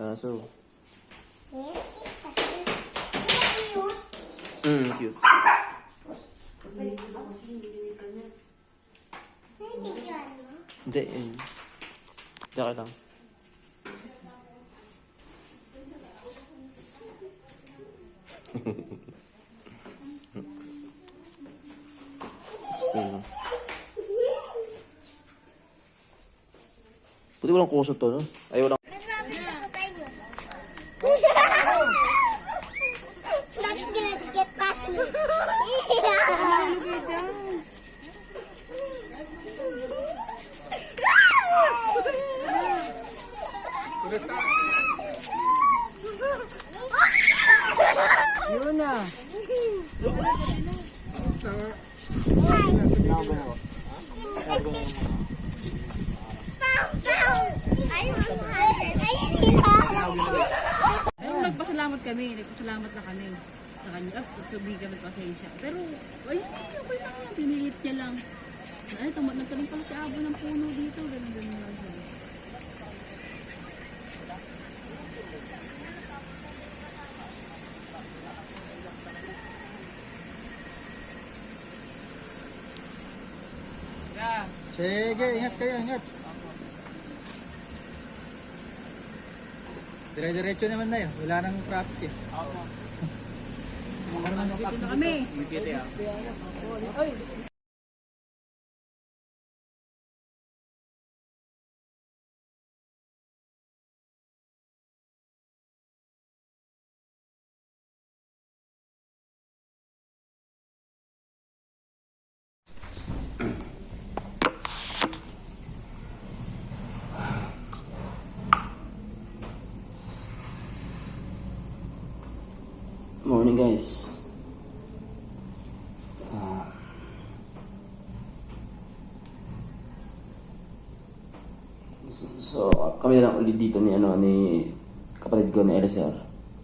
Aso. Cute. Mm, cute. Hindi, yun. Diyan lang. Stay lang. Buti walang kusot to, no? Ay, walang... Pero nagpasalamat kami, nagpasalamat na kami sa kanya. At sabi kami pasensya. Pero, ay, sige, okay lang yan. Pinilit niya lang. Ay, tamat na rin pala si Abo ng puno dito. Ganun, ganun lang Sige, ingat kayo, ingat. Dire-diretso naman na yun. Wala nang traffic eh. Dito na kami. Morning guys. Ah. So, so, kami na lang ulit dito ni ano ni kapatid ko ni LSR.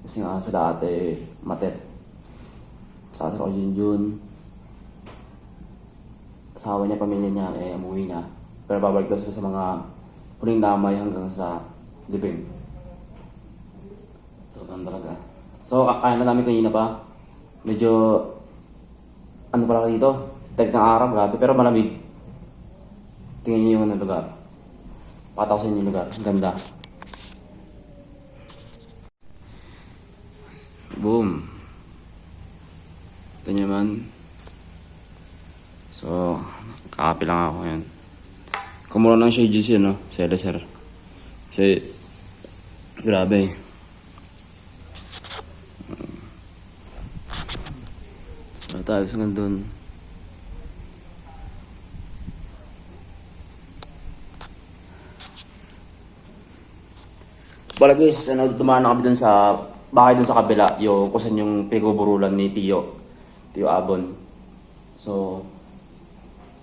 Kasi nga sila ate Matet. Sa ate ko Jun Jun. Asawa niya, pamilya niya, eh, umuwi na. Pero babalik daw sa mga huling damay hanggang sa libing. So, ganun talaga. So, kakain na namin kanina pa. Medyo, ano pala dito? Tag ng araw, grabe. Pero malamig. Tingnan niyo yung ano, lugar. Pakita ko sa inyo yung lugar. Ganda. Boom. Ito naman. So, kakapi lang ako yan. Kumura ng shades yun, no? Sa LSR. Kasi, grabe. So, tayo sa doon. Bala guys, ano, dumaan na kami dun sa bahay dun sa kabila, yung kusan yung piguburulan ni Tio. Tio Abon. So,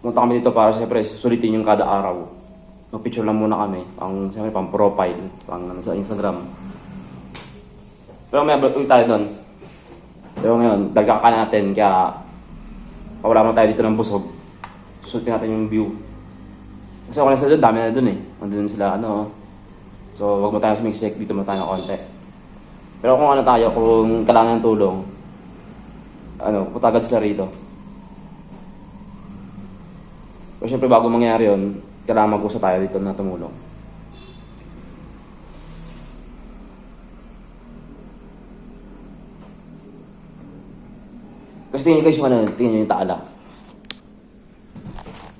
punta kami dito para siyempre sulitin yung kada araw. Mag-picture lang muna kami, pang, siyempre, pang profile, pang ano, sa Instagram. Pero may ulit tayo doon. Pero ngayon, dagdag ka natin, kaya pawala mo tayo dito ng busog. Susutin natin yung view. Kasi ako na sila doon, dami na doon eh. Nandun sila, ano. So, wag mo tayo sumiksik, dito mo tayo konti. Pero kung ano tayo, kung kailangan ng tulong, ano, punta agad sila rito. Pero syempre, bago mangyari yun, kailangan mag-usap tayo dito na tumulong. Kasi tingnan nyo guys yung ano, tingnan nyo yung taala.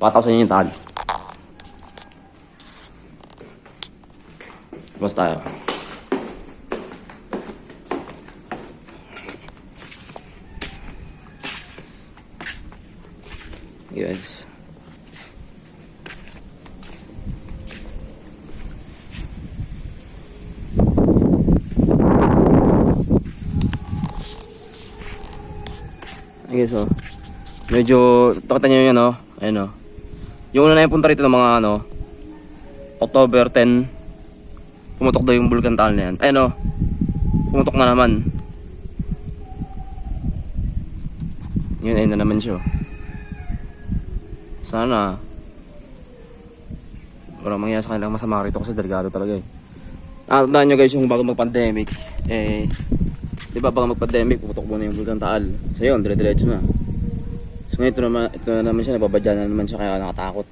Pataw sa inyo yung taal. Labas tayo. Guys. Ay guys, oh. Medyo, takita nyo yun, oh. Ayun, oh. Yung una na yung punta rito ng mga, ano, October 10, pumutok daw yung Bulkan Tunnel na yan. Ayun, oh. Pumutok na naman. Yun, ayun na naman siya, oh. Sana, walang mangyayari sa kanilang masama rito kasi delikado talaga, eh. Nakatandaan nyo guys yung bago mag-pandemic, eh, di ba bago mag-pandemic, puputok muna yung Bulkan Taal. So yun, dire-diretso na. So ngayon ito naman, ito na naman siya, nababadya na naman siya kaya nakatakot.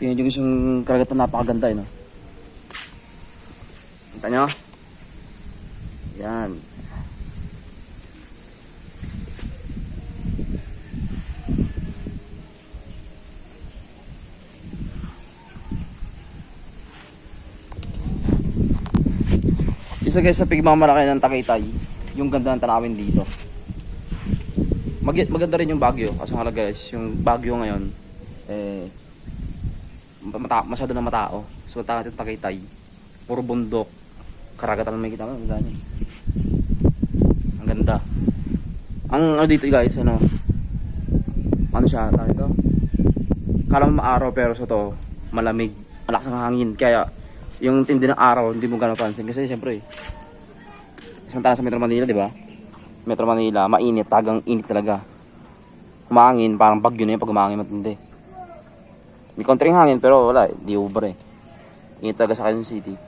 Tingnan nyo yung karagatan napakaganda eh, no? Kita nyo? Yan. Isa guys sa pigmamalaki ng Tagaytay, yung ganda ng tanawin dito. Mag maganda rin yung Baguio. Kaso nga guys, yung Baguio ngayon, eh, mata masyado na matao. So tayo Tagaytay, puro bundok, karagatan may kita ang ganda. Ang ganda. Ang ano dito guys, ano, ano siya, tawag ito? Kala mo maaraw pero sa to, malamig, malakas ang hangin. Kaya, yung tindi ng araw, hindi mo gano'n pansin. Kasi syempre, samantala sa Metro Manila, di ba? Metro Manila, mainit, tagang init talaga. Humangin, parang bagyo na yun pag humangin matindi. May konting hangin pero wala, eh, di uber eh. Init talaga sa Quezon City.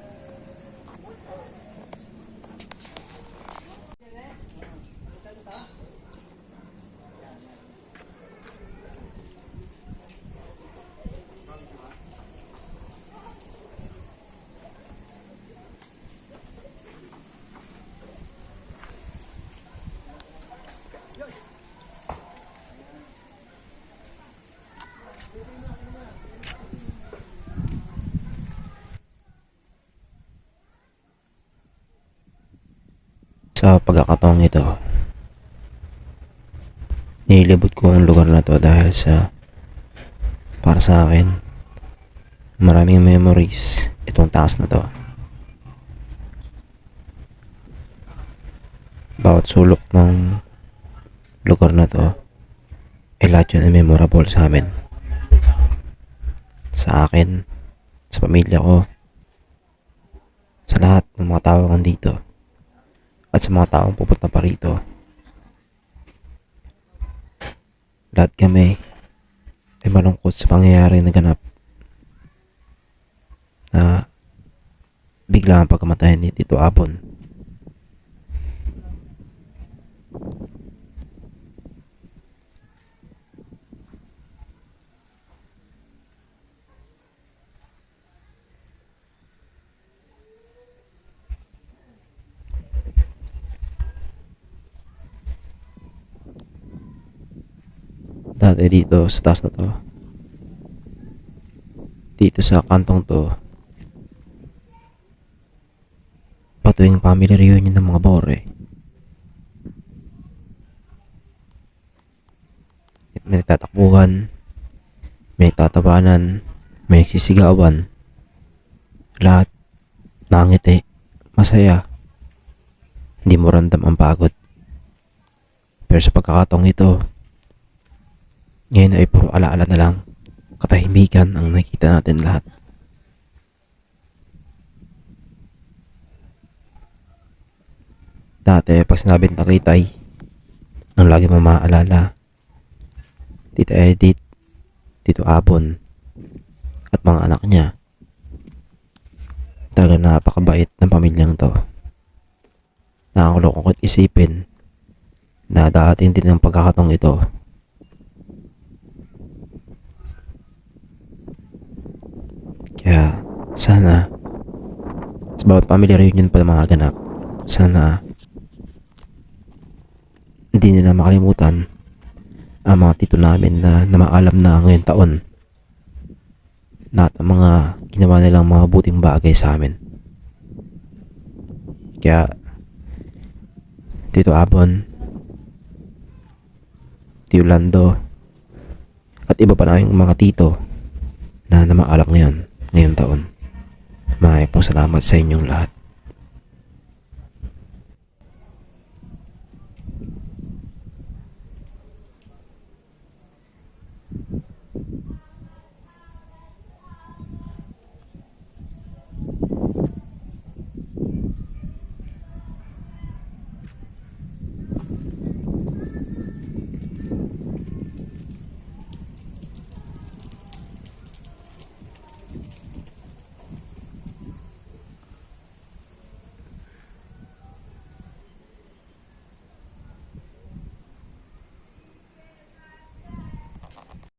Sa pagkakataong ito, nilibot ko ang lugar na to dahil sa para sa akin maraming memories itong taas na to. Bawat sulok ng lugar na to ay lahat yun ay memorable sa amin. Sa akin, sa pamilya ko, sa lahat ng mga tao dito at sa mga taong pupunta pa rito. Lahat kami ay malungkot sa pangyayari na ganap na bigla ang pagkamatay ni Tito Abon. Dati dito sa taas na to. Dito sa kantong to. Patuwing family reunion ng mga bore. May tatakbuhan. May tatabanan. May sisigawan. Lahat. Nangiti. Masaya. Hindi mo ramdam ang pagod. Pero sa pagkakataong ito, ngayon ay puro alaala na lang. Katahimikan ang nakikita natin lahat. Dati, pag sinabing Tagaytay, ang lagi mo maaalala, Tita Edith, Tito Abon, at mga anak niya. Talaga napakabait ng pamilyang to. Nakakulokong isipin na daatin din ng pagkakatong ito Kaya sana sa bawat family reunion pa mga ganap, sana hindi nila makalimutan ang mga tito namin na, na maalam na ngayon taon na at ang mga ginawa nilang mga buting bagay sa amin. Kaya Tito Abon, Tio Lando, at iba pa na mga tito na namaalak ngayon ngayong taon. Maraming pong salamat sa inyong lahat.